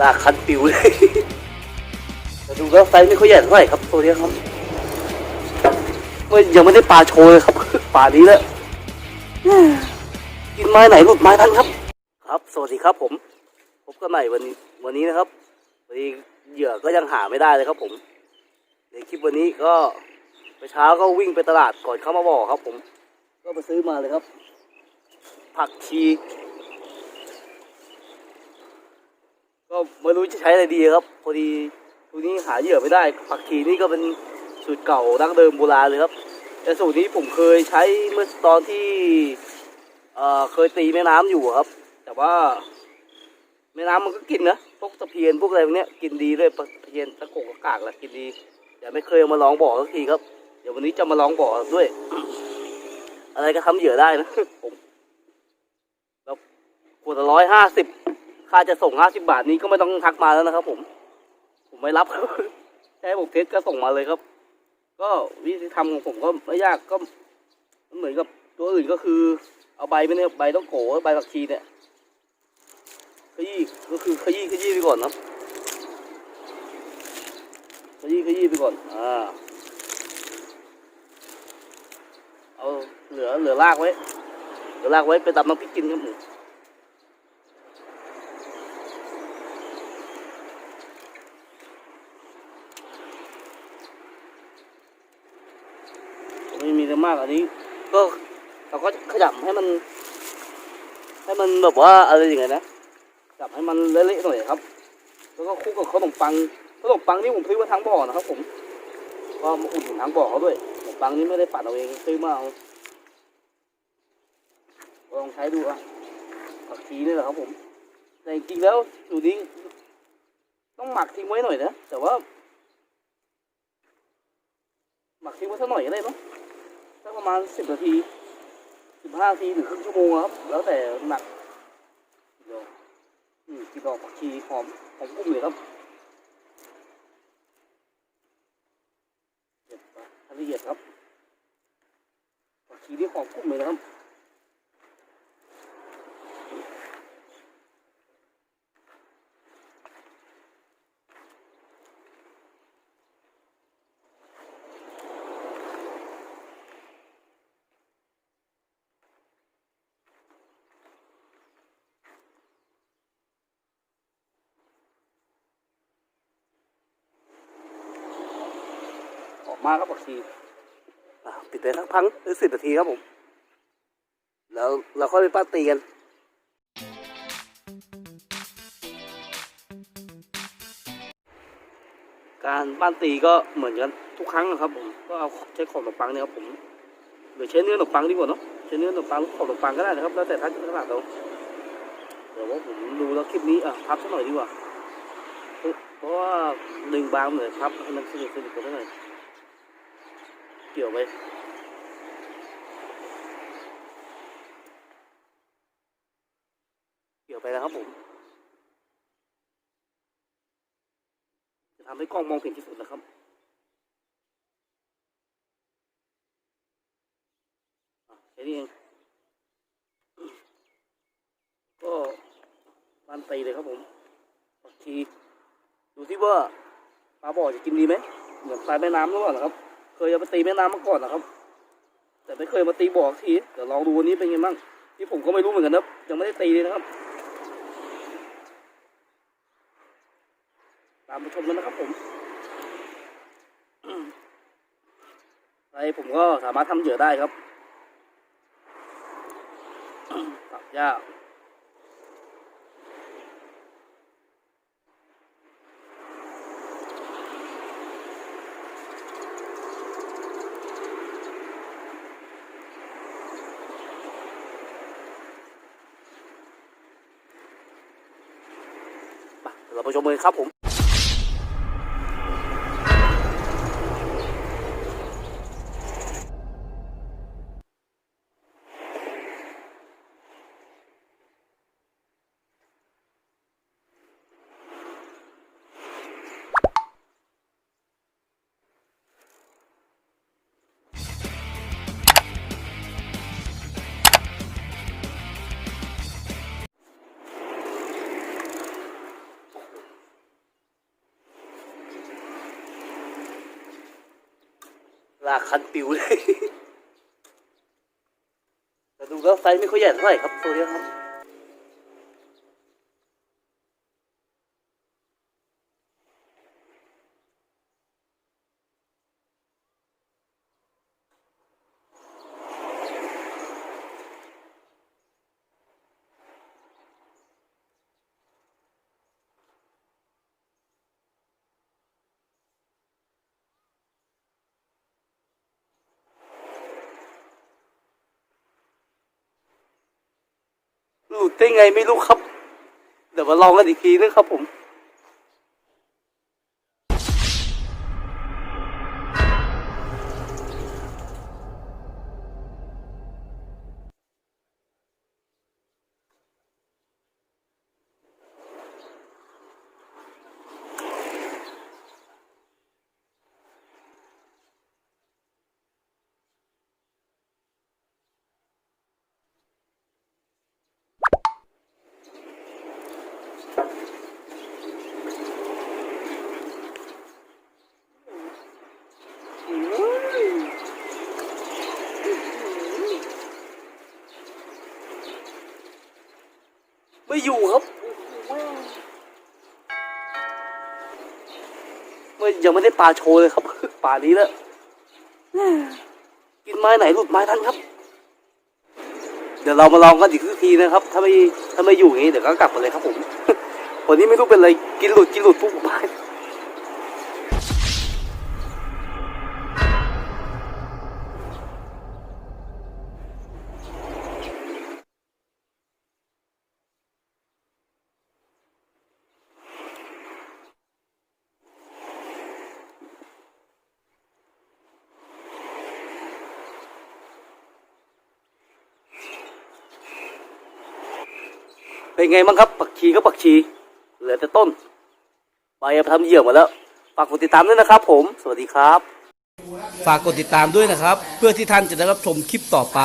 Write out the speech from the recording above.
ลากคันปิวเลยแต่ดูแล้วไซส์ไม่ค่อยใหญ่เท่าไหร่ครับตัวเนี้ครับไม่ยังไม่ได้ปลาโชว์เลยครับปลานี้แหละกินไม้ไหนหลุดไม้นั้นครับ ครับ สวัสดีครับ ผมพบกันใหม่วันนี้วันนี้นะครับวันนี้เหยื่อก็ยังหาไม่ได้เลยครับ ผมในคลิปวันนี้ก็ไปเช้าก็วิ่งไปตลาดก่อนเข้ามาบ่อครับ ผม ก็ไปซื้อมาเลยครับ ผักชี ก็ไม่รู้จะใช้อะไรดีครับ พอดีตัวนี้หาเหยื่อไม่ได้ผักชีนี่ก็เป็นสูตรเก่าดั้งเดิมโบราณเลยครับแต่สูตรนี้ผมเคยใช้เมื่อตอนที่เอ่อเคยตีแม่น้ำอยู่ครับ แต่ว่าแม่น้ำมันก็กินนะพวกตะเพียนพวกอะไรพวกเนี้ยกินดีด้วยตะเพียนตะโกกตะกากแหละกินดีแต่ไม่เคยมาลองบ่อสักทีครับ เดี๋ยววันนี้จะมาลองบ่อด้วย อะไรก็ทำเหยื่อได้นะผมแล้วขวดละร้อยห้าสิบ ค่าจะส่งห้าสิบาทนี้ก็ไม่ต้องทักมาแล้วนะครับ ผม ผมไม่รับครับแค่ผมเทสก็ส่งมาเลยครับ ก็วิธีทำของผมก็ไม่ยากก็เหมือนกับตัวอื่นก็คือ เอาใบไปเนี่ยใบต้องโกใบผักชีเนี่ยขยี้ก็คือขยี้ขยี้ไปก่อนนะขยี้ขยี้ไปก่อนอ่าเอาเหลือเหลือรากไว้เหลือรากไว้ไปตำน้ำพริกกินครับผม ไม่มีอะไรมากอันนี้ ก็เราก็ขยำให้มัน ให้มันแบบว่าอะไรอย่างเงี้ยนะจับให้มันเละๆหน่อยครับ แล้วก็คลุกกับขนมปังขนมปังนี่ผมซื้อมาทั้งบ่อนะครับ ผม ก็มาอุ่นถึงทั้งบ่อเขาด้วยขนมปังนี่ไม่ได้ปั่นเอาเองซื้อมาเอาลองใช้ดูอะผักชีนี่แหละครับผม แต่จริงๆแล้วสูตรนี้ต้องหมักทิ้งไว้หน่อยนะ แต่ว่า หมักทิ้งไว้สักหน่อยก็ได้เนอะ สักประมาณสิบนาทีสิบห้านาทีหรือครึ่งชั่วโมงครับ แล้วแต่หนักเดี๋ยวอืมกินดอกผักชีหอมหอมกุ้งเลยครับละเอียดครับผักชีที่หอมกุ้งเลยนะครับ มากครับผักชีอะปิดไปสักพักหรือสิบนาทีครับผม แล้วเราค่อยไปปั้นตีกันการปั้นตีก็เหมือนกันทุกครั้งนะครับ ผมก็เอาใช้ขอบขนมปังเนี่ยครับผมหรือใช้เนื้อขนมปังดีกว่าเนาะใช้เนื้อขนมปังหรือขอบขนมปังก็ได้นะครับ แล้วแต่ท่านจะถนัดเราเดี๋ยวว่าผมดูแล้วคลิปนี้อะพับสักหน่อยดีกว่าเพราะว่าดึงบางเหมือนพับให้มันสนิทสนิทกันหน่อย เกี่ยวไปเกี่ยวไปแล้วครับผม จะทำให้กล้องมองเห็นที่สุดนะครับแค่นี้เอง ก็มันตีเลยครับผมผักชีดูที่ว่าปลาบ่อจะกินดีไหมเหมือนปลาแม่น้ำมาก่อนนะครับ เคยเอาไปตีแม่น้ำมาก่อนนะครับ แต่ไม่เคยมาตีบ่อทีเดี๋ยวลองดูวันนี้เป็นไงบ้างที่ผมก็ไม่รู้เหมือนกันนะยังไม่ได้ตีเลยนะครับ ตามไปชมกันนะครับผมอะไรผมก็สามารถทำเหยื่อได้ครับตับยาก เราไปชมกันครับผม ลากคันปิวเลยแต่ดูแล้วไซส์ไม่ค่อยใหญ่เท่าไหร่ครับตัวเนี้ครับ หลุดได้ไงไม่รู้ครับ เดี๋ยวมาลองกันอีกทีนึงครับผมอยู่ครับ ไม่ยังไม่ได้ปลาโชว์เลยครับป่านี้แล้วกินไม้ไหนหลุดไม้ทันครับ เดี๋ยวเรามาลองกันอีกทีนะครับ ถ้าไม่ถ้าไม่อยู่อย่างนี้เดี๋ยวก็กลับมาเลยครับผมวันนี้ไม่รู้เป็นอะไรกินหลุดกินหลุดปุ๊บไป เป็นไงบ้างครับปักชีก็ปักชี เหลือแต่ต้นใบทำเหยื่อหมดแล้ว ฝากกดติดตามด้วยนะครับผม สวัสดีครับ ฝากกดติดตามด้วยนะครับ เพื่อที่ท่านจะได้รับชมคลิปต่อไป